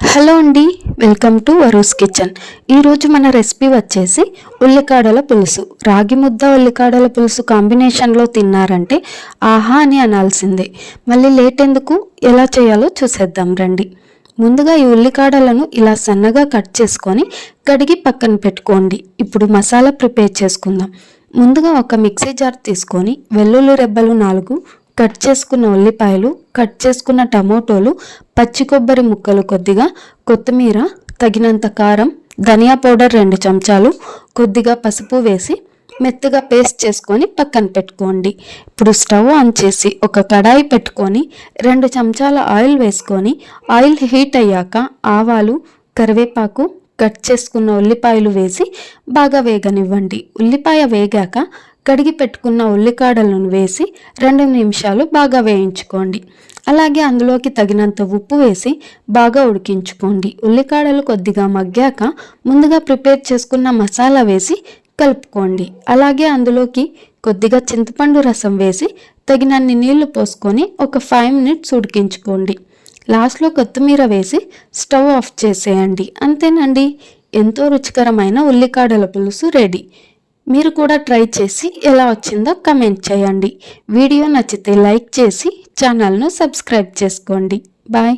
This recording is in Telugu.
హలో అండి వెల్కమ్ టు వరూస్ కిచెన్. ఈరోజు మన రెసిపీ వచ్చేసి ఉల్లికాడల పులుసు. రాగి ముద్ద ఉల్లికాడల పులుసు కాంబినేషన్లో తిన్నారంటే ఆహా అని అనాల్సిందే. మళ్ళీ లేట్ ఎందుకు? ఎలా చేయాలో చూసేద్దాం రండి. ముందుగా ఈ ఉల్లికాడలను ఇలా సన్నగా కట్ చేసుకొని కడిగి పక్కన పెట్టుకోండి. ఇప్పుడు మసాలా ప్రిపేర్ చేసుకుందాం. ముందుగా ఒక మిక్సీ జార్ తీసుకొని వెల్లుల్లి రెబ్బలు నాలుగు కట్ చేసుకున్న ఉల్లిపాయలు కట్ చేసుకున్న టమోటోలు పచ్చి కొబ్బరి ముక్కలు కొద్దిగా కొత్తిమీర తగినంత కారం ధనియా పౌడర్ రెండు చెంచాలు కొద్దిగా పసుపు వేసి మెత్తగా పేస్ట్ చేసుకొని పక్కన పెట్టుకోండి. ఇప్పుడు స్టవ్ ఆన్ చేసి ఒక కడాయి పెట్టుకొని రెండు చెంచాల ఆయిల్ వేసుకొని ఆయిల్ హీట్ అయ్యాక ఆవాలు కరివేపాకు కట్ చేసుకున్న ఉల్లిపాయలు వేసి బాగా వేగనివ్వండి. ఉల్లిపాయ వేగాక కడిగి పెట్టుకున్న ఉల్లికాడలను వేసి రెండు నిమిషాలు బాగా వేయించుకోండి. అలాగే అందులోకి తగినంత ఉప్పు వేసి బాగా ఉడికించుకోండి. ఉల్లికాడలు కొద్దిగా మగ్గాక ముందుగా ప్రిపేర్ చేసుకున్న మసాలా వేసి కలుపుకోండి. అలాగే అందులోకి కొద్దిగా చింతపండు రసం వేసి తగినన్ని నీళ్ళు పోసుకొని ఒక ఫైవ్ మినిట్స్ ఉడికించుకోండి. లాస్ట్లో కొత్తిమీర వేసి స్టవ్ ఆఫ్ చేసేయండి. అంతేనండి. ఎంతో రుచికరమైన ఉల్లికాడల పులుసు రెడీ. మీరు కూడా ట్రై చేసి ఎలా వచ్చిందో కమెంట్ చేయండి. వీడియో నచ్చితే లైక్ చేసి ఛానల్ను సబ్స్క్రైబ్ చేసుకోండి. బాయ్